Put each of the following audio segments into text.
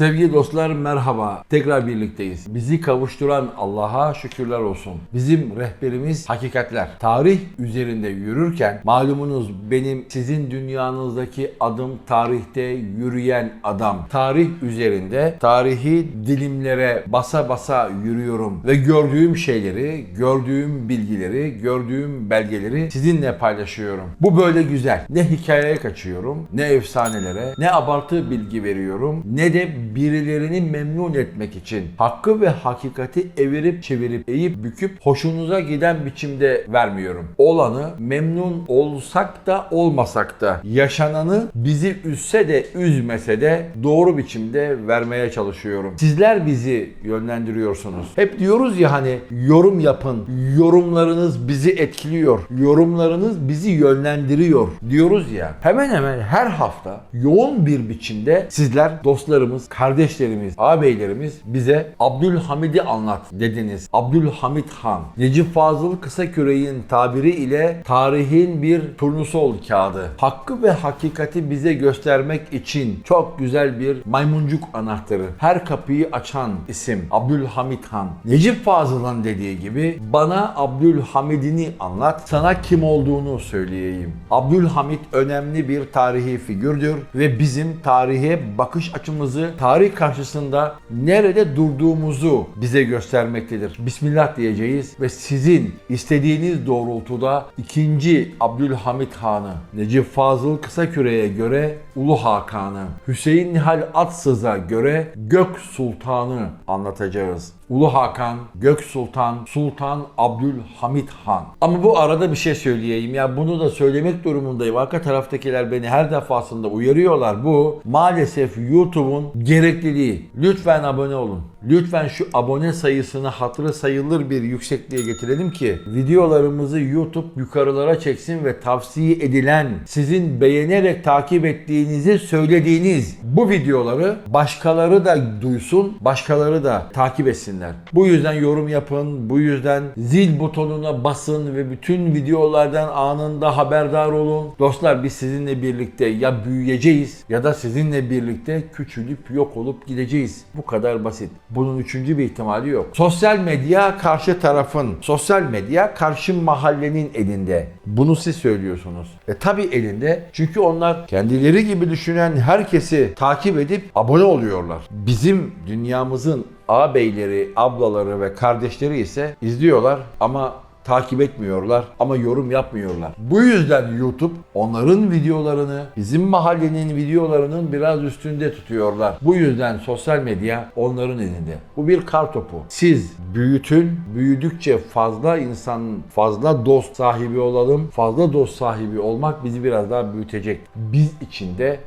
Sevgili dostlar merhaba. Tekrar birlikteyiz. Bizi kavuşturan Allah'a şükürler olsun. Bizim rehberimiz hakikatler. Tarih üzerinde yürürken malumunuz benim sizin dünyanızdaki adım tarihte yürüyen adam. Tarih üzerinde tarihi dilimlere basa basa yürüyorum ve gördüğüm şeyleri, gördüğüm bilgileri, gördüğüm belgeleri sizinle paylaşıyorum. Bu böyle güzel. Ne hikayeye kaçıyorum, ne efsanelere, ne abartı bilgi veriyorum, ne de birilerini memnun etmek için hakkı ve hakikati evirip çevirip eğip büküp hoşunuza giden biçimde vermiyorum. Olanı memnun olsak da olmasak da yaşananı bizi üzse de üzmese de doğru biçimde vermeye çalışıyorum. Sizler bizi yönlendiriyorsunuz. Hep diyoruz ya hani yorum yapın. Yorumlarınız bizi etkiliyor. Yorumlarınız bizi yönlendiriyor diyoruz ya. Hemen hemen her hafta yoğun bir biçimde sizler dostlarımız, kardeşlerimiz, ağabeylerimiz bize Abdülhamid'i anlat dediniz. Abdülhamid Han. Necip Fazıl Kısaküre'nin tabiri ile tarihin bir turnusol kağıdı. Hakkı ve hakikati bize göstermek için çok güzel bir maymuncuk anahtarı. Her kapıyı açan isim Abdülhamid Han. Necip Fazıl'ın dediği gibi bana Abdülhamid'ini anlat, sana kim olduğunu söyleyeyim. Abdülhamid önemli bir tarihi figürdür ve bizim tarihe bakış açımızı tarih karşısında nerede durduğumuzu bize göstermektedir. Bismillah diyeceğiz ve sizin istediğiniz doğrultuda ikinci Abdülhamid Han'ı Necip Fazıl Kısaküre'ye göre Ulu Hakan'ı Hüseyin Nihal Atsız'a göre Gök Sultan'ı anlatacağız. Ulu Hakan, Gök Sultan, Sultan Abdülhamid Han. Ama bu arada bir şey söyleyeyim ya bunu da söylemek durumundayım. Arka taraftakiler beni her defasında uyarıyorlar. Bu maalesef YouTube'un gerekliliği. Lütfen abone olun. Lütfen şu abone sayısını hatırı sayılır bir yüksekliğe getirelim ki videolarımızı YouTube yukarılara çeksin ve tavsiye edilen, sizin beğenerek takip ettiğinizi söylediğiniz bu videoları başkaları da duysun, başkaları da takip etsinler. Bu yüzden yorum yapın, bu yüzden zil butonuna basın ve bütün videolardan anında haberdar olun. Dostlar biz sizinle birlikte ya büyüyeceğiz ya da sizinle birlikte küçülüp yok olup gideceğiz. Bu kadar basit. Bunun üçüncü bir ihtimali yok. Sosyal medya karşı tarafın, sosyal medya karşı mahallenin elinde. Bunu siz söylüyorsunuz. E tabi elinde çünkü onlar kendileri gibi düşünen herkesi takip edip abone oluyorlar. Bizim dünyamızın ağabeyleri, ablaları ve kardeşleri ise izliyorlar ama takip etmiyorlar ama yorum yapmıyorlar. Bu yüzden YouTube onların videolarını bizim mahallenin videolarının biraz üstünde tutuyorlar. Bu yüzden sosyal medya onların elinde. Bu bir kar topu. Siz büyütün, büyüdükçe fazla insan, fazla dost sahibi olalım. Fazla dost sahibi olmak bizi biraz daha büyütecek. Biz içinde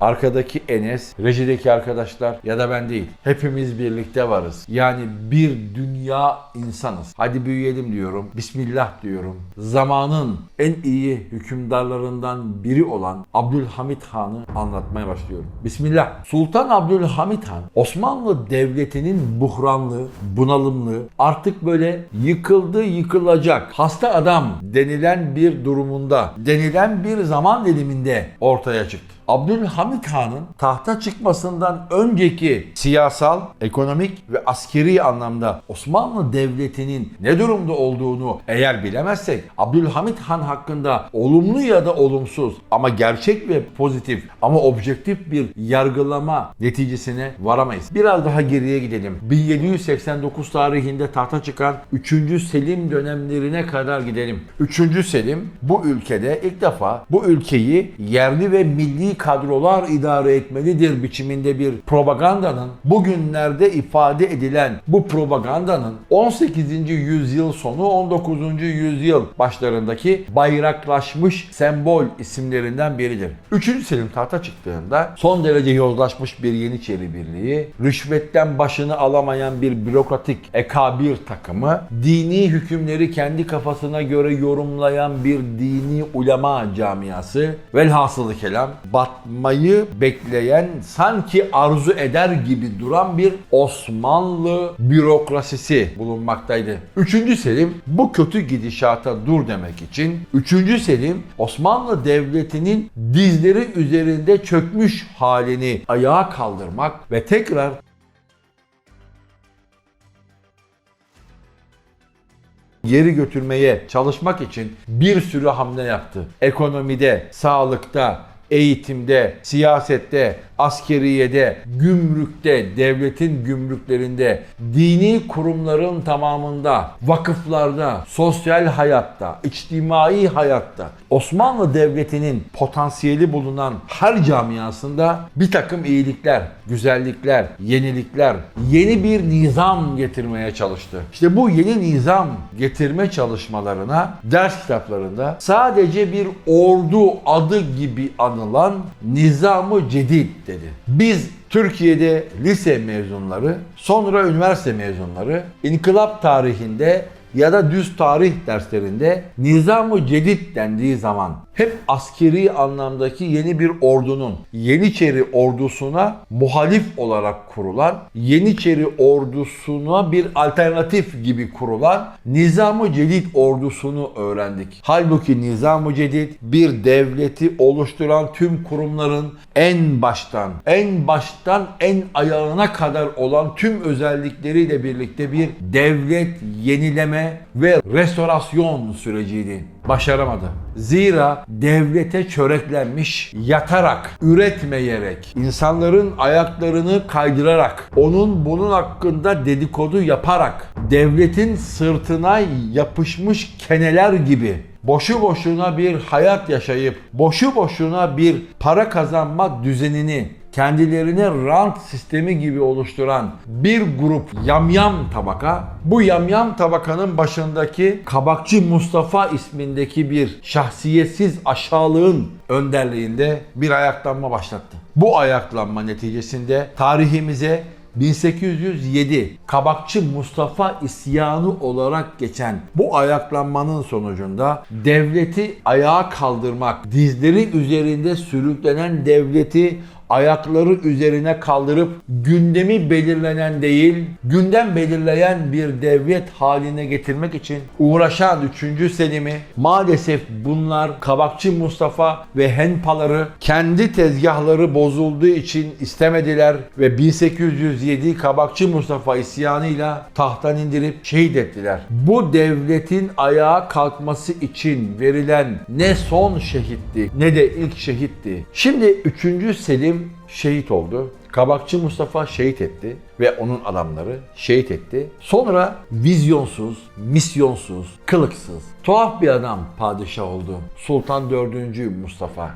Arkadaki Enes, rejideki arkadaşlar ya da ben değil. Hepimiz birlikte varız. Yani bir dünya insanız. Hadi büyüyelim diyorum. Bismillah diyorum. Zamanın en iyi hükümdarlarından biri olan Abdülhamit Han'ı anlatmaya başlıyorum. Bismillah. Sultan Abdülhamit Han Osmanlı Devleti'nin buhranlı, bunalımlı, artık böyle yıkıldı yıkılacak hasta adam denilen bir durumunda, denilen bir zaman diliminde ortaya çıktı. Abdülhamit Han'ın tahta çıkmasından önceki siyasal, ekonomik ve askeri anlamda Osmanlı Devleti'nin ne durumda olduğunu eğer bilemezsek Abdülhamit Han hakkında olumlu ya da olumsuz ama gerçek ve pozitif ama objektif bir yargılama neticesine varamayız. Biraz daha geriye gidelim. 1789 tarihinde tahta çıkan 3. Selim dönemlerine kadar gidelim. 3. Selim bu ülkede ilk defa bu ülkeyi yerli ve milli kadrolar idare etmelidir biçiminde bir propagandanın bugünlerde ifade edilen bu propagandanın 18. yüzyıl sonu 19. yüzyıl başlarındaki bayraklaşmış sembol isimlerinden biridir. 3. Selim tahta çıktığında son derece yozlaşmış bir Yeniçeri Birliği, rüşvetten başını alamayan bir bürokratik ekabir takımı, dini hükümleri kendi kafasına göre yorumlayan bir dini ulema camiası, velhasılı kelam, bat batmayı bekleyen, sanki arzu eder gibi duran bir Osmanlı bürokrasisi bulunmaktaydı. 3. Selim bu kötü gidişata dur demek için 3. Selim Osmanlı Devleti'nin dizleri üzerinde çökmüş halini ayağa kaldırmak ve tekrar geri götürmeye çalışmak için bir sürü hamle yaptı. Ekonomide, sağlıkta, eğitimde, siyasette, askeriyede, gümrükte, devletin gümrüklerinde, dini kurumların tamamında, vakıflarda, sosyal hayatta, içtimai hayatta, Osmanlı Devleti'nin potansiyeli bulunan her camiasında bir takım iyilikler, güzellikler, yenilikler, yeni bir nizam getirmeye çalıştı. İşte bu yeni nizam getirme çalışmalarına ders kitaplarında sadece bir ordu adı gibi anılan Nizamı Cedid dedi. Biz Türkiye'de lise mezunları, sonra üniversite mezunları, inkılap tarihinde ya da düz tarih derslerinde Nizam-ı Cedid dendiği zaman hep askeri anlamdaki yeni bir ordunun Yeniçeri ordusuna muhalif olarak kurulan, Yeniçeri ordusuna bir alternatif gibi kurulan Nizam-ı Cedid ordusunu öğrendik. Halbuki Nizam-ı Cedid bir devleti oluşturan tüm kurumların en baştan, en baştan en ayağına kadar olan tüm özellikleriyle birlikte bir devlet yenileme ve restorasyon süreciydi. Başaramadı. Zira devlete çöreklenmiş, yatarak, üretmeyerek, insanların ayaklarını kaydırarak, onun bunun hakkında dedikodu yaparak, devletin sırtına yapışmış keneler gibi boşu boşuna bir hayat yaşayıp, boşu boşuna bir para kazanma düzenini kendilerine rant sistemi gibi oluşturan bir grup yamyam tabaka, bu yamyam tabakanın başındaki Kabakçı Mustafa ismindeki bir şahsiyetsiz aşağılığın önderliğinde bir ayaklanma başlattı. Bu ayaklanma neticesinde tarihimize 1807 Kabakçı Mustafa isyanı olarak geçen bu ayaklanmanın sonucunda devleti ayağa kaldırmak, dizleri üzerinde sürüklenen devleti ayakları üzerine kaldırıp gündemi belirlenen değil, gündem belirleyen bir devlet haline getirmek için uğraşan 3. Selim'i maalesef bunlar Kabakçı Mustafa ve Henpaları kendi tezgahları bozulduğu için istemediler ve 1807 Kabakçı Mustafa isyanıyla tahttan indirip şehit ettiler. Bu devletin ayağa kalkması için verilen ne son şehitti ne de ilk şehitti. Şimdi 3. Selim şehit oldu. Kabakçı Mustafa şehit etti ve onun adamları şehit etti. Sonra vizyonsuz, misyonsuz, kılıksız, tuhaf bir adam padişah oldu. Sultan 4. Mustafa.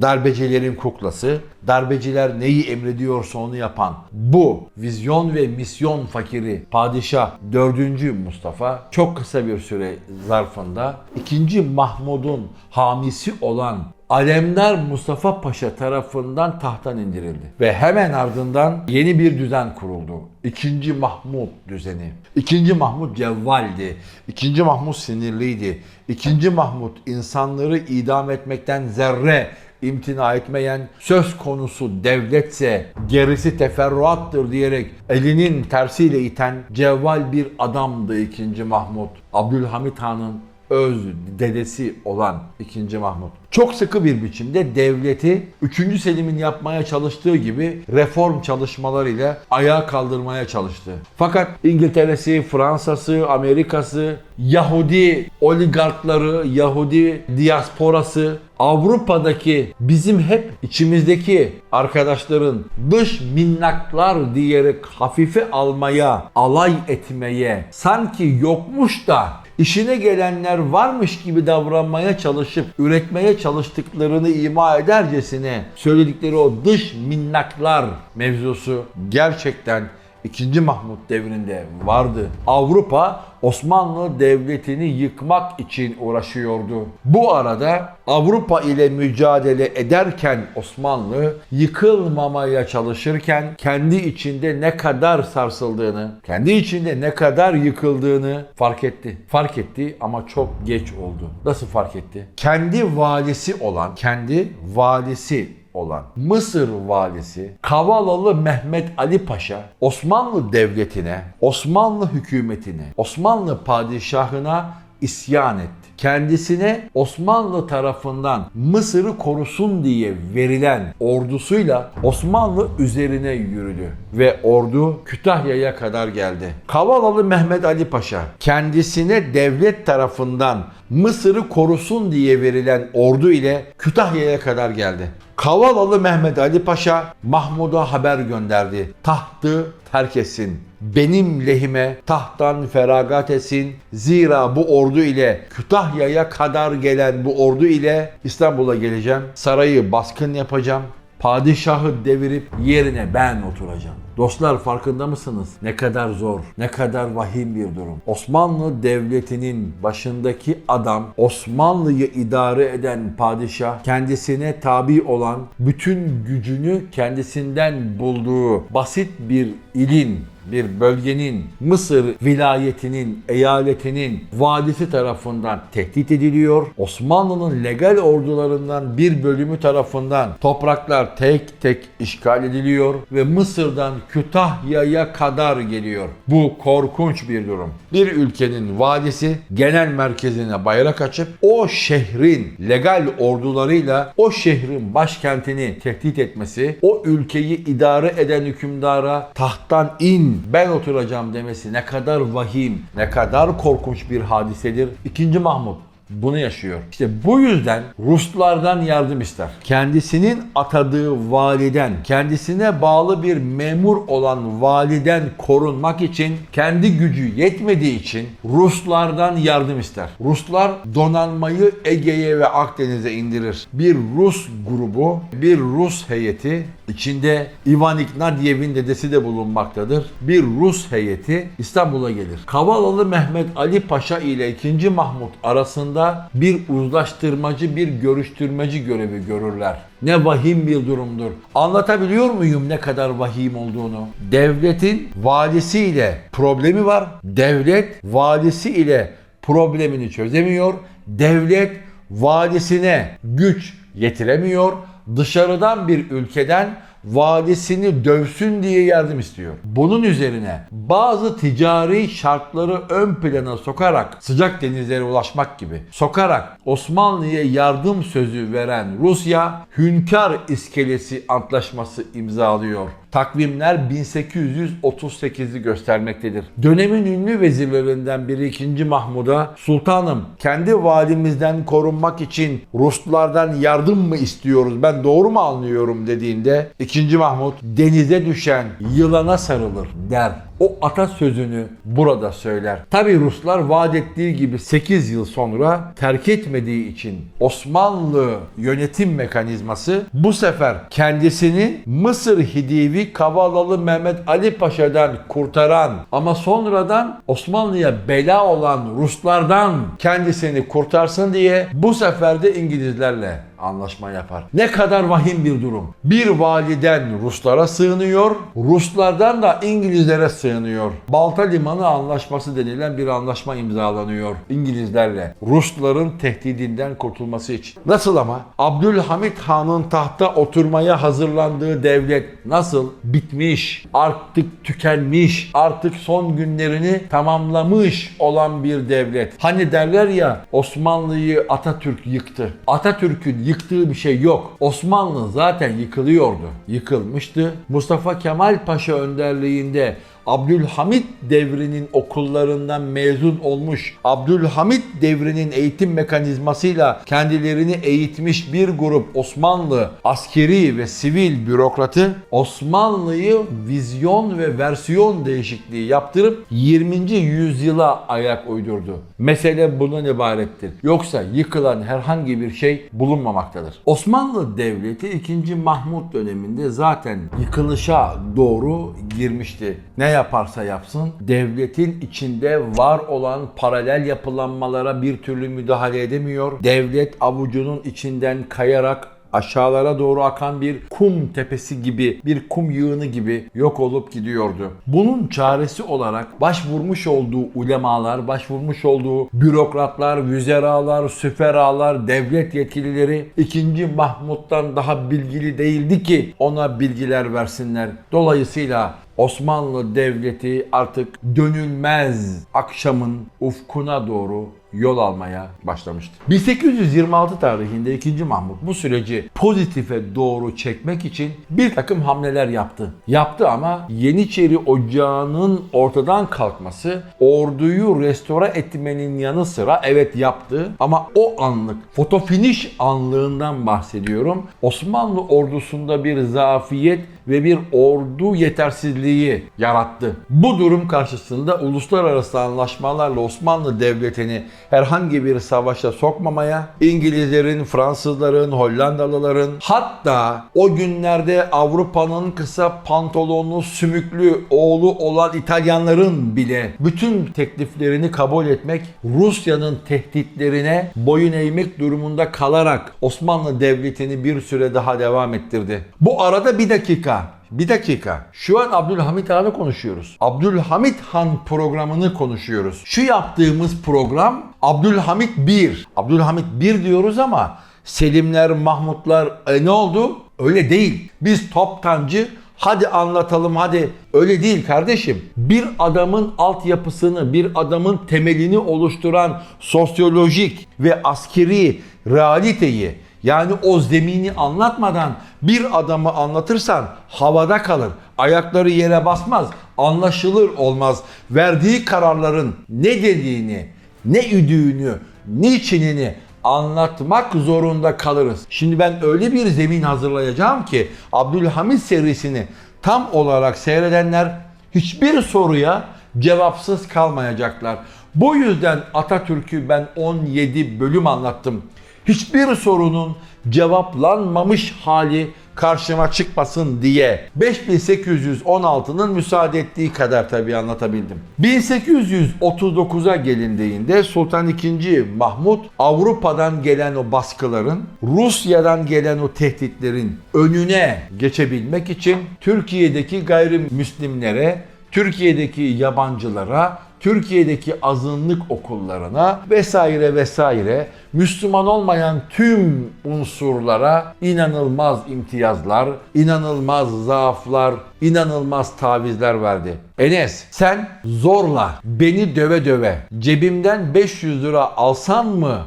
Darbecilerin kuklası, darbeciler neyi emrediyorsa onu yapan bu vizyon ve misyon fakiri padişah 4. Mustafa çok kısa bir süre zarfında 2. Mahmud'un hamisi olan Alemdar Mustafa Paşa tarafından tahttan indirildi. Ve hemen ardından yeni bir düzen kuruldu. İkinci Mahmud düzeni. İkinci Mahmud cevvaldi. İkinci Mahmud sinirliydi. İkinci Mahmud insanları idam etmekten zerre imtina etmeyen söz konusu devletse gerisi teferruattır diyerek elinin tersiyle iten cevval bir adamdı 2. Mahmud. Abdülhamit Han'ın öz dedesi olan 2. Mahmud. Çok sıkı bir biçimde devleti 3. Selim'in yapmaya çalıştığı gibi reform çalışmalarıyla ayağa kaldırmaya çalıştı. Fakat İngiltere'si, Fransa'sı, Amerika'sı, Yahudi oligarkları, Yahudi diasporası, Avrupa'daki bizim hep içimizdeki arkadaşların dış minnaklar diyerek hafife almaya, alay etmeye, sanki yokmuş da işine gelenler varmış gibi davranmaya çalışıp üretmeye çalıştıklarını ima edercesine söyledikleri o dış minnaklar mevzusu gerçekten 2. Mahmut devrinde vardı. Avrupa Osmanlı Devleti'ni yıkmak için uğraşıyordu. Bu arada Avrupa ile mücadele ederken Osmanlı yıkılmamaya çalışırken kendi içinde ne kadar sarsıldığını, kendi içinde ne kadar yıkıldığını fark etti. Fark etti ama çok geç oldu. Nasıl fark etti? Kendi valisi olan, kendi valisi olan Mısır valisi Kavalalı Mehmet Ali Paşa Osmanlı Devleti'ne, Osmanlı hükümetine, Osmanlı padişahına isyan etti. Kendisine Osmanlı tarafından Mısır'ı korusun diye verilen ordusuyla Osmanlı üzerine yürüdü ve ordu Kütahya'ya kadar geldi. Kavalalı Mehmet Ali Paşa kendisine devlet tarafından Mısır'ı korusun diye verilen ordu ile Kütahya'ya kadar geldi. Kavalalı Mehmet Ali Paşa Mahmud'a haber gönderdi. Tahtı terk etsin. Benim lehime tahttan feragat etsin. Zira bu ordu ile Kütahya'ya kadar gelen bu ordu ile İstanbul'a geleceğim. Sarayı baskın yapacağım. Padişahı devirip yerine ben oturacağım. Dostlar farkında mısınız? Ne kadar zor, ne kadar vahim bir durum. Osmanlı Devleti'nin başındaki adam, Osmanlı'yı idare eden padişah, kendisine tabi olan bütün gücünü kendisinden bulduğu basit bir ilin, bir bölgenin, Mısır vilayetinin, eyaletinin valisi tarafından tehdit ediliyor. Osmanlı'nın legal ordularından bir bölümü tarafından topraklar tek tek işgal ediliyor ve Mısır'dan Kütahya'ya kadar geliyor. Bu korkunç bir durum. Bir ülkenin valisi genel merkezine bayrak açıp o şehrin legal ordularıyla o şehrin başkentini tehdit etmesi, o ülkeyi idare eden hükümdara tahttan in ben oturacağım demesi ne kadar vahim, ne kadar korkunç bir hadisedir. İkinci Mahmut bunu yaşıyor. İşte bu yüzden Ruslardan yardım ister. Kendisinin atadığı validen, kendisine bağlı bir memur olan validen korunmak için kendi gücü yetmediği için Ruslardan yardım ister. Ruslar donanmayı Ege'ye ve Akdeniz'e indirir. Bir Rus grubu, bir Rus heyeti içinde Ivan Ignatiev'in dedesi de bulunmaktadır. Bir Rus heyeti İstanbul'a gelir. Kavalalı Mehmet Ali Paşa ile 2. Mahmut arasında bir uzlaştırmacı, bir görüştürmeci görevi görürler. Ne vahim bir durumdur. Anlatabiliyor muyum ne kadar vahim olduğunu? Devletin valisiyle problemi var. Devlet valisi ile problemini çözemiyor. Devlet valisine güç yetiremiyor. Dışarıdan bir ülkeden valisini dövsün diye yardım istiyor. Bunun üzerine bazı ticari şartları ön plana sokarak sıcak denizlere ulaşmak gibi sokarak Osmanlı'ya yardım sözü veren Rusya Hünkar İskelesi Antlaşması imzalıyor. Takvimler 1838'i göstermektedir. Dönemin ünlü vezirlerinden biri 2. Mahmud'a Sultanım kendi valimizden korunmak için Ruslardan yardım mı istiyoruz ben doğru mu anlıyorum dediğinde 2. Mahmud denize düşen yılana sarılır der. O atasözünü burada söyler. Tabi Ruslar vaat ettiği gibi 8 yıl sonra terk etmediği için Osmanlı yönetim mekanizması bu sefer kendisini Mısır Hidivi Kavalalı Mehmet Ali Paşa'dan kurtaran ama sonradan Osmanlı'ya bela olan Ruslardan kendisini kurtarsın diye bu sefer de İngilizlerle anlaşma yapar. Ne kadar vahim bir durum. Bir validen Ruslara sığınıyor, Ruslardan da İngilizlere sığınıyor. Balta Limanı Anlaşması denilen bir anlaşma imzalanıyor İngilizlerle. Rusların tehdidinden kurtulması için. Nasıl ama? Abdülhamit Han'ın tahta oturmaya hazırlandığı devlet nasıl? Bitmiş, artık tükenmiş, artık son günlerini tamamlamış olan bir devlet. Hani derler ya Osmanlı'yı Atatürk yıktı. Atatürk'ün yıktığı bir şey yok. Osmanlı zaten yıkılıyordu. Yıkılmıştı. Mustafa Kemal Paşa önderliğinde Abdülhamit devrinin okullarından mezun olmuş, Abdülhamit devrinin eğitim mekanizmasıyla kendilerini eğitmiş bir grup Osmanlı askeri ve sivil bürokratı Osmanlı'yı vizyon ve versiyon değişikliği yaptırıp 20. yüzyıla ayak uydurdu. Mesele bundan ibarettir. Yoksa yıkılan herhangi bir şey bulunmamaktadır. Osmanlı Devleti 2. Mahmut döneminde zaten yıkılışa doğru girmişti. Ne yaparsa yapsın devletin içinde var olan paralel yapılanmalara bir türlü müdahale edemiyor. Devlet avucunun içinden kayarak aşağılara doğru akan bir kum tepesi gibi, bir kum yığını gibi yok olup gidiyordu. Bunun çaresi olarak başvurmuş olduğu ulemalar, başvurmuş olduğu bürokratlar, vüzeralar, süferalar, devlet yetkilileri 2. Mahmut'tan daha bilgili değildi ki ona bilgiler versinler. Dolayısıyla Osmanlı Devleti artık dönülmez akşamın ufkuna doğru yol almaya başlamıştı. 1826 tarihinde 2. Mahmut bu süreci pozitife doğru çekmek için bir takım hamleler yaptı. Yaptı ama Yeniçeri Ocağı'nın ortadan kalkması orduyu restore etmenin yanı sıra evet yaptı ama o anlık fotofinish anlığından bahsediyorum. Osmanlı ordusunda bir zafiyet ve bir ordu yetersizliği yarattı. Bu durum karşısında uluslararası anlaşmalarla Osmanlı Devleti'ni herhangi bir savaşa sokmamaya, İngilizlerin, Fransızların, Hollandalıların hatta o günlerde Avrupa'nın kısa pantolonlu, sümüklü oğlu olan İtalyanların bile bütün tekliflerini kabul etmek, Rusya'nın tehditlerine boyun eğmek durumunda kalarak Osmanlı Devleti'ni bir süre daha devam ettirdi. Bu arada bir dakika bir dakika. Şu an Abdülhamit Han'ı konuşuyoruz. Abdülhamit Han programını konuşuyoruz. Şu yaptığımız program Abdülhamit 1. Abdülhamit 1 diyoruz ama Selimler, Mahmutlar e, ne oldu? Öyle değil. Biz toptancı Hadi anlatalım hadi. Öyle değil kardeşim. Bir adamın altyapısını, bir adamın temelini oluşturan sosyolojik ve askeri realiteyi yani o zemini anlatmadan bir adamı anlatırsan havada kalır. Ayakları yere basmaz. Anlaşılır olmaz. Verdiği kararların ne dediğini, ne üdüğünü, niçinini anlatmak zorunda kalırız. Şimdi ben öyle bir zemin hazırlayacağım ki Abdülhamit serisini tam olarak seyredenler hiçbir soruya cevapsız kalmayacaklar. Bu yüzden Atatürk'ü ben 17 bölüm anlattım. Hiçbir sorunun cevaplanmamış hali karşıma çıkmasın diye 5816'nın müsaade ettiği kadar tabii anlatabildim. 1839'a gelindiğinde Sultan II. Mahmut Avrupa'dan gelen o baskıların, Rusya'dan gelen o tehditlerin önüne geçebilmek için Türkiye'deki gayrimüslimlere, Türkiye'deki yabancılara, Türkiye'deki azınlık okullarına vesaire vesaire Müslüman olmayan tüm unsurlara inanılmaz imtiyazlar, inanılmaz zaaflar, inanılmaz tavizler verdi. Enes sen zorla beni döve döve cebimden 500 lira alsan mı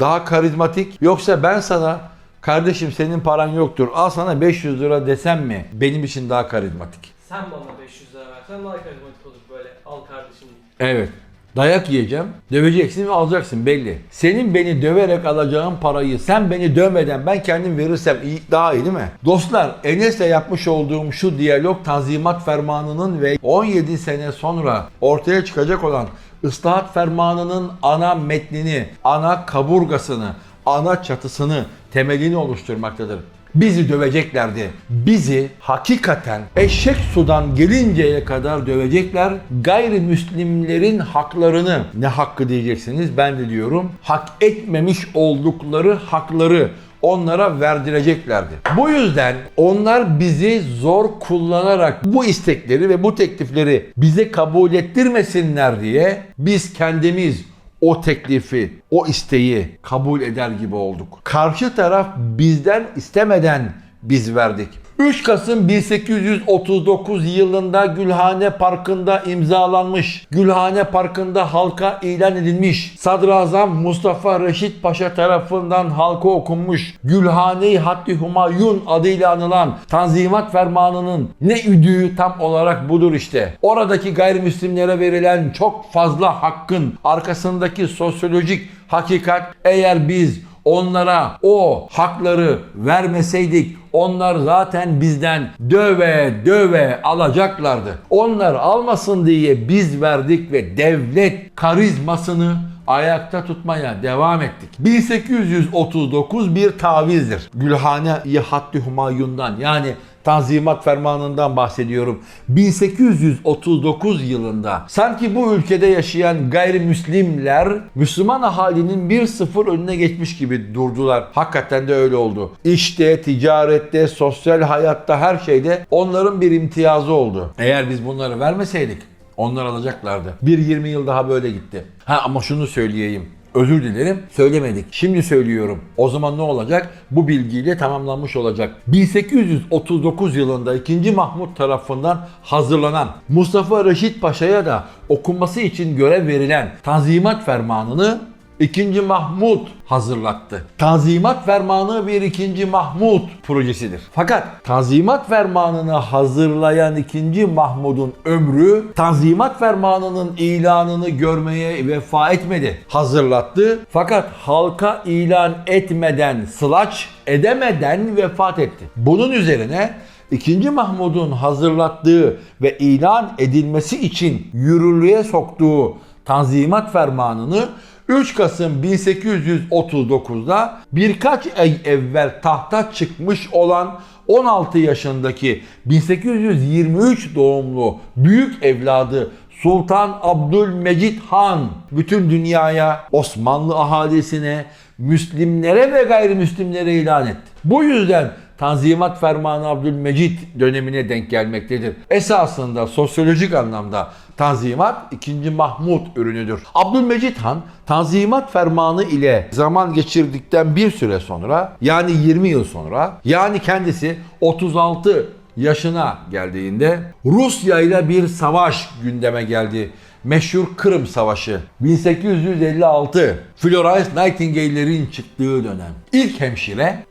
daha karizmatik yoksa ben sana kardeşim senin paran yoktur al sana 500 lira desem mi benim için daha karizmatik? Sen bana 500 lira versen daha karizmatik olur böyle al kardeşim deyip. Evet. Dayak yiyeceğim. Döveceksin ve alacaksın belli. Senin beni döverek alacağın parayı sen beni dövmeden ben kendim verirsem iyi, daha iyi değil mi? Dostlar Enes'le yapmış olduğum şu diyalog Tanzimat Fermanı'nın ve 17 sene sonra ortaya çıkacak olan ıslahat fermanının ana metnini, ana kaburgasını, ana çatısını, temelini oluşturmaktadır. Bizi döveceklerdi. Bizi hakikaten eşek sudan gelinceye kadar dövecekler. Gayrimüslimlerin haklarını ne hakkı diyeceksiniz ben de diyorum. Hak etmemiş oldukları hakları onlara verdireceklerdi. Bu yüzden onlar bizi zor kullanarak bu istekleri ve bu teklifleri bize kabul ettirmesinler diye biz kendimiz o teklifi, o isteği kabul eder gibi olduk. Karşı taraf bizden istemeden biz verdik. 3 Kasım 1839 yılında Gülhane Parkı'nda imzalanmış. Gülhane Parkı'nda halka ilan edilmiş. Sadrazam Mustafa Reşit Paşa tarafından halka okunmuş. Gülhane-i Haddi Humayun adıyla anılan Tanzimat Fermanı'nın ne üdüğü tam olarak budur işte. Oradaki gayrimüslimlere verilen çok fazla hakkın arkasındaki sosyolojik hakikat eğer biz onlara o hakları vermeseydik onlar zaten bizden döve döve alacaklardı. Onlar almasın diye biz verdik ve devlet karizmasını ayakta tutmaya devam ettik. 1839 bir tavizdir. Gülhane-i Haddi Humayun'dan yani Tanzimat Fermanı'ndan bahsediyorum. 1839 yılında sanki bu ülkede yaşayan gayrimüslimler Müslüman ahalinin bir sıfır önüne geçmiş gibi durdular. Hakikaten de öyle oldu. İşte, ticarette, sosyal hayatta her şeyde onların bir imtiyazı oldu. Eğer biz bunları vermeseydik onlar alacaklardı. Bir 20 yıl daha böyle gitti. Ha ama şunu söyleyeyim. Özür dilerim. Söylemedik. Şimdi söylüyorum. O zaman ne olacak? Bu bilgiyle tamamlanmış olacak. 1839 yılında 2. Mahmut tarafından hazırlanan Mustafa Reşit Paşa'ya da okunması için görev verilen Tanzimat Fermanı'nı 2. Mahmut hazırlattı. Tanzimat Fermanı bir 2. Mahmut projesidir. Fakat Tanzimat Fermanı'nı hazırlayan 2. Mahmud'un ömrü Tanzimat Fermanı'nın ilanını görmeye vefa etmedi. Hazırlattı fakat halka ilan etmeden, sılaç edemeden vefat etti. Bunun üzerine 2. Mahmud'un hazırlattığı ve ilan edilmesi için yürürlüğe soktuğu Tanzimat Fermanı'nı 3 Kasım 1839'da birkaç ay evvel tahta çıkmış olan 16 yaşındaki 1823 doğumlu büyük evladı Sultan Abdülmecit Han bütün dünyaya, Osmanlı ahalisine, Müslimlere ve gayrimüslimlere ilan etti. Bu yüzden Tanzimat Fermanı Abdülmecit dönemine denk gelmektedir. Esasında sosyolojik anlamda Tanzimat 2. Mahmut ürünüdür. Abdülmecit Han Tanzimat Fermanı ile zaman geçirdikten bir süre sonra yani 20 yıl sonra yani kendisi 36 yaşına geldiğinde Rusya ile bir savaş gündeme geldi. Meşhur Kırım Savaşı 1856 Florence Nightingale'lerin çıktığı dönem. İlk hemşire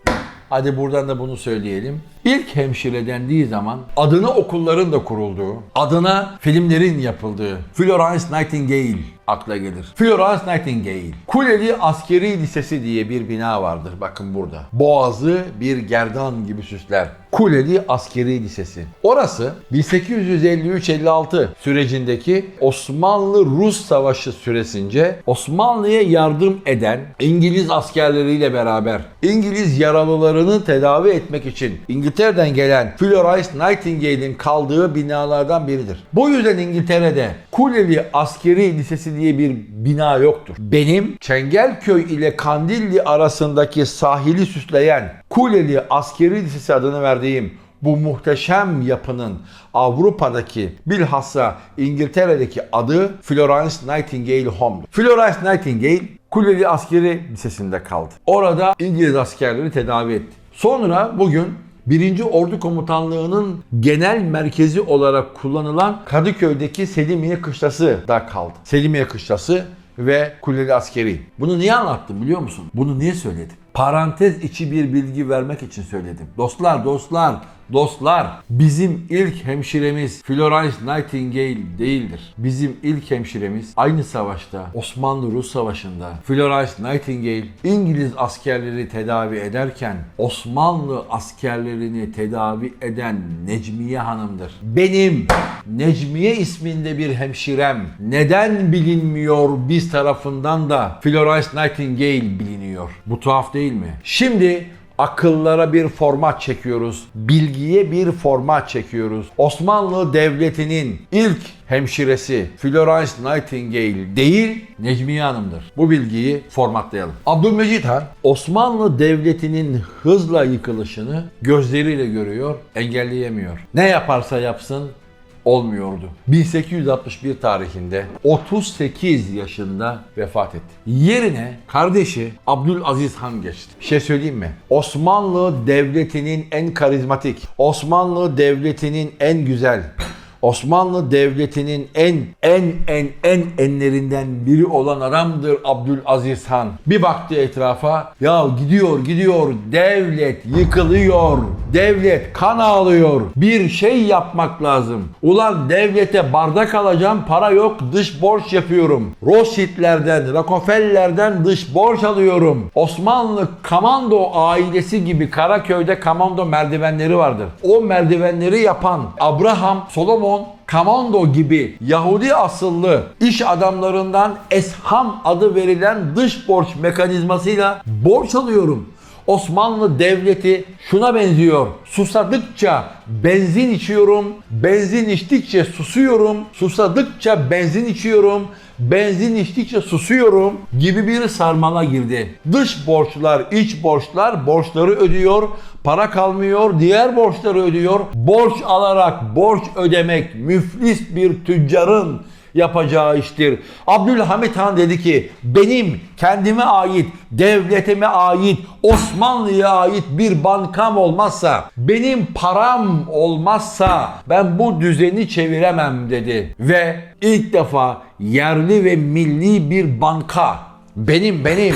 Hadi buradan da bunu söyleyelim. İlk hemşire dendiği zaman adına okulların da kurulduğu, adına filmlerin yapıldığı Florence Nightingale akla gelir. Florence Nightingale. Kuleli Askeri Lisesi diye bir bina vardır. Bakın burada. Boğazı bir gerdan gibi süsler. Kuleli Askeri Lisesi. Orası 1853-56 sürecindeki Osmanlı-Rus Savaşı süresince Osmanlı'ya yardım eden İngiliz askerleriyle beraber İngiliz yaralılarını tedavi etmek için İngiltere'den gelen Florence Nightingale'in kaldığı binalardan biridir. Bu yüzden İngiltere'de Kuleli Askeri Lisesi diye bir bina yoktur. Benim Çengelköy ile Kandilli arasındaki sahili süsleyen Kuleli Askeri Lisesi adını verdiğim bu muhteşem yapının Avrupa'daki bilhassa İngiltere'deki adı Florence Nightingale Home. Florence Nightingale Kuleli Askeri Lisesi'nde kaldı. Orada İngiliz askerleri tedavi etti. Sonra bugün 1. Ordu Komutanlığı'nın genel merkezi olarak kullanılan Kadıköy'deki Selimiye Kışlası da kaldı. Selimiye Kışlası ve Kuleli Askeri. Bunu niye anlattım biliyor musun? Bunu niye söyledim? Parantez içi bir bilgi vermek için söyledim. Dostlar, dostlar, dostlar. Bizim ilk hemşiremiz Florence Nightingale değildir. Bizim ilk hemşiremiz aynı savaşta, Osmanlı-Rus Savaşı'nda Florence Nightingale İngiliz askerleri tedavi ederken Osmanlı askerlerini tedavi eden Necmiye Hanım'dır. Benim Necmiye isminde bir hemşirem neden bilinmiyor biz tarafından da Florence Nightingale biliniyor. Bu tuhaf değil mi? Şimdi akıllara bir format çekiyoruz. Bilgiye bir format çekiyoruz. Osmanlı Devleti'nin ilk hemşiresi Florence Nightingale değil Necmiye Hanım'dır. Bu bilgiyi formatlayalım. Abdülmecit Han Osmanlı Devleti'nin hızla yıkılışını gözleriyle görüyor, engelleyemiyor. Ne yaparsa yapsın olmuyordu. 1861 tarihinde 38 yaşında vefat etti. Yerine kardeşi Abdülaziz Han geçti. Bir şey söyleyeyim mi? Osmanlı Devleti'nin en karizmatik, Osmanlı Devleti'nin en güzel, Osmanlı Devleti'nin en en en en enlerinden biri olan adamdır Abdülaziz Han. Bir baktı etrafa, ya gidiyor gidiyor, devlet yıkılıyor, devlet kan ağlıyor, bir şey yapmak lazım. Ulan devlete bardak alacağım, para yok, dış borç yapıyorum. Rothschild'lerden, Rockefeller'den dış borç alıyorum. Osmanlı komando ailesi gibi Karaköy'de komando merdivenleri vardır. O merdivenleri yapan Abraham, Solomon, Komando gibi Yahudi asıllı iş adamlarından Esham adı verilen dış borç mekanizmasıyla borç alıyorum. Osmanlı Devleti şuna benziyor. Susadıkça benzin içiyorum, benzin içtikçe susuyorum, susadıkça benzin içiyorum, benzin içtikçe susuyorum gibi bir sarmala girdi. Dış borçlar, iç borçlar borçları ödüyor, para kalmıyor, diğer borçları ödüyor. Borç alarak borç ödemek müflis bir tüccarın yapacağı iştir. Abdülhamit Han dedi ki benim kendime ait, devletime ait, Osmanlı'ya ait bir bankam olmazsa, benim param olmazsa ben bu düzeni çeviremem dedi. Ve ilk defa yerli ve milli bir banka benim benim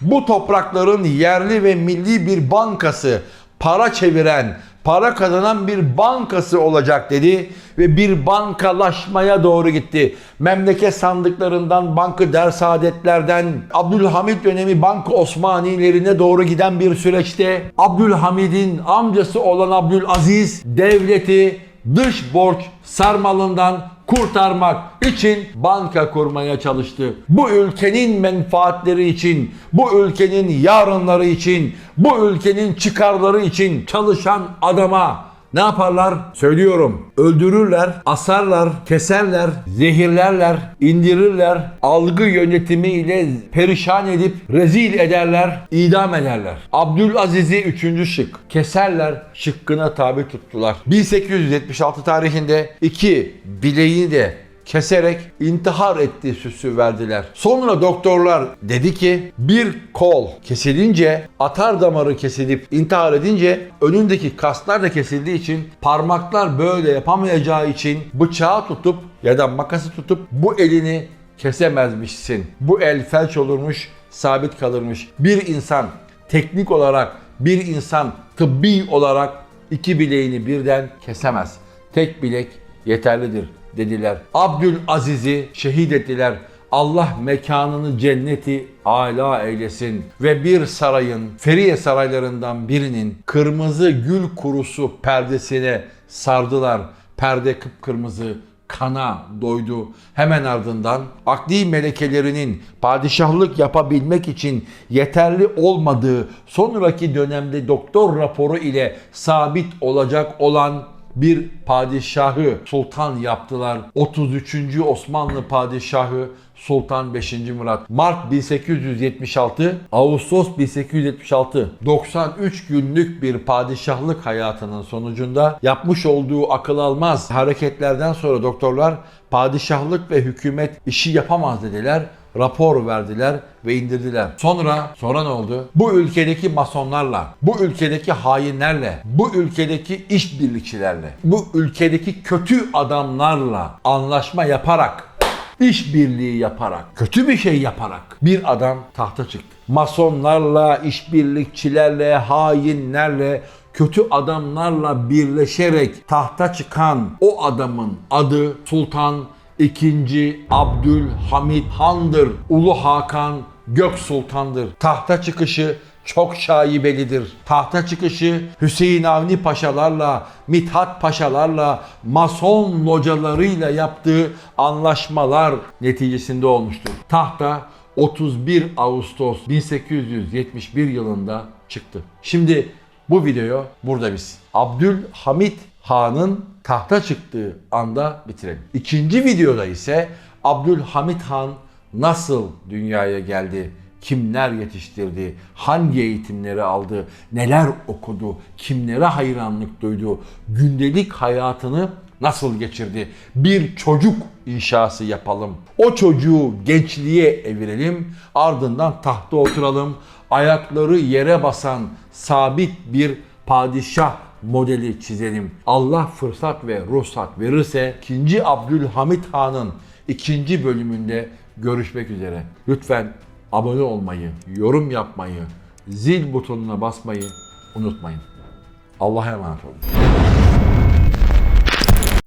bu toprakların yerli ve milli bir bankası, para çeviren, para kazanan bir bankası olacak dedi ve bir bankalaşmaya doğru gitti. Memleket sandıklarından, bankı dersaadetlerden, Abdülhamit dönemi Banka Osmanilerine doğru giden bir süreçte Abdülhamid'in amcası olan Abdülaziz devleti dış borç sarmalından kurtarmak için banka kurmaya çalıştı. Bu ülkenin menfaatleri için, bu ülkenin yarınları için, bu ülkenin çıkarları için çalışan adama ne yaparlar? Söylüyorum. Öldürürler, asarlar, keserler, zehirlerler, indirirler, algı yönetimiyle perişan edip rezil ederler, idam ederler. Abdülaziz'i üçüncü şık. Keserler, şıkkına tabi tuttular. 1876 tarihinde iki bileğini de keserek intihar etti süsü verdiler. Sonra doktorlar dedi ki bir kol kesilince atar damarı kesilip intihar edince önündeki kaslar da kesildiği için parmaklar böyle yapamayacağı için bıçağı tutup ya da makası tutup bu elini kesemezmişsin. Bu el felç olurmuş, sabit kalırmış. Bir insan teknik olarak bir insan tıbbi olarak iki bileğini birden kesemez. Tek bilek yeterlidir dediler. Abdülaziz'i şehit ettiler. Allah mekanını cenneti ala eylesin ve bir sarayın Feriye saraylarından birinin kırmızı gül kurusu perdesine sardılar. Perde kıpkırmızı kana doydu. Hemen ardından akli melekelerinin padişahlık yapabilmek için yeterli olmadığı sonraki dönemde doktor raporu ile sabit olacak olan bir padişahı sultan yaptılar. 33. Osmanlı padişahı Sultan 5. Murat. Mart 1876, Ağustos 1876. 93 günlük bir padişahlık hayatının sonucunda yapmış olduğu akıl almaz hareketlerden sonra doktorlar padişahlık ve hükümet işi yapamaz dediler rapor verdiler ve indirdiler. Sonra sonra ne oldu? Bu ülkedeki masonlarla, bu ülkedeki hainlerle, bu ülkedeki işbirlikçilerle, bu ülkedeki kötü adamlarla anlaşma yaparak işbirliği yaparak, kötü bir şey yaparak bir adam tahta çıktı. Masonlarla, işbirlikçilerle, hainlerle, kötü adamlarla birleşerek tahta çıkan o adamın adı Sultan II. Abdülhamit Han'dır. Ulu Hakan Gök Sultan'dır. Tahta çıkışı çok şaibelidir. Tahta çıkışı Hüseyin Avni Paşalarla, Mithat Paşalarla, Mason localarıyla yaptığı anlaşmalar neticesinde olmuştur. Tahta 31 Ağustos 1871 yılında çıktı. Şimdi bu video burada biz. Abdülhamit Han'ın tahta çıktığı anda bitirelim. İkinci videoda ise Abdülhamit Han nasıl dünyaya geldi? Kimler yetiştirdi? Hangi eğitimleri aldı? Neler okudu? Kimlere hayranlık duydu? Gündelik hayatını nasıl geçirdi? Bir çocuk inşası yapalım. O çocuğu gençliğe evirelim. Ardından tahta oturalım. Ayakları yere basan sabit bir padişah modeli çizelim. Allah fırsat ve ruhsat verirse 2. Abdülhamit Han'ın ikinci bölümünde görüşmek üzere. Lütfen abone olmayı, yorum yapmayı, zil butonuna basmayı unutmayın. Allah'a emanet olun.